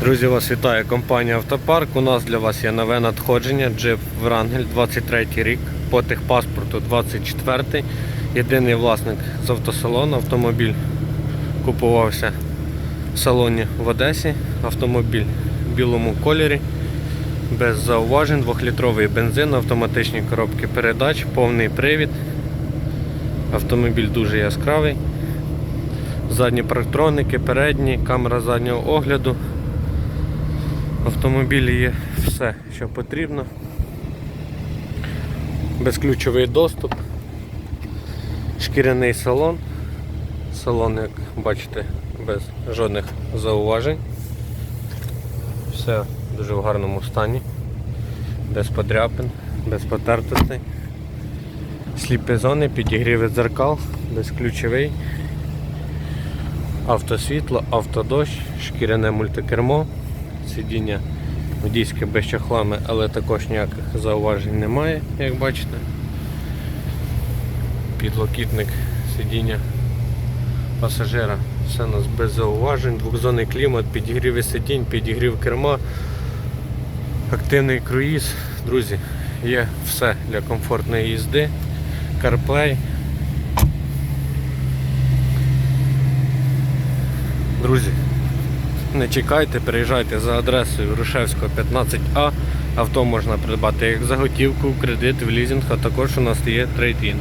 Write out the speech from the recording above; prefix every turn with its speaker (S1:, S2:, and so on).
S1: Друзі, вас вітає компанія Автопарк. У нас для вас є нове надходження Jeep Wrangler 23 рік, по техпаспорту 24. Єдиний власник з автосалону. Автомобіль купувався в салоні в Одесі. Автомобіль в білому кольорі, без зауважень, 2-літровий бензин, автоматичні коробки передач, повний привід. Автомобіль дуже яскравий. Задні парктроники, передні, камера заднього огляду. В автомобілі є все, що потрібно. Безключовий доступ, шкіряний салон. Салон, як бачите, без жодних зауважень. Все дуже в гарному стані, без подряпин, без потертостей. Сліпі зони, підігріви дзеркал, безключовий, автосвітло, автодощ, шкіряне мультикермо, сидіння водійське без чохлами, але також ніяких зауважень немає, як бачите. Підлокітник сидіння пасажира. Все у нас без зауважень, двохзонний клімат, підігріви сидінь, підігрів керма, активний круїз. Друзі, є все для комфортної їзди. CarPlay. Друзі, не чекайте, приїжджайте за адресою Рушевського 15А. Авто можна придбати як за готівку, кредит, в лізінг, а також у нас є трейд-ін.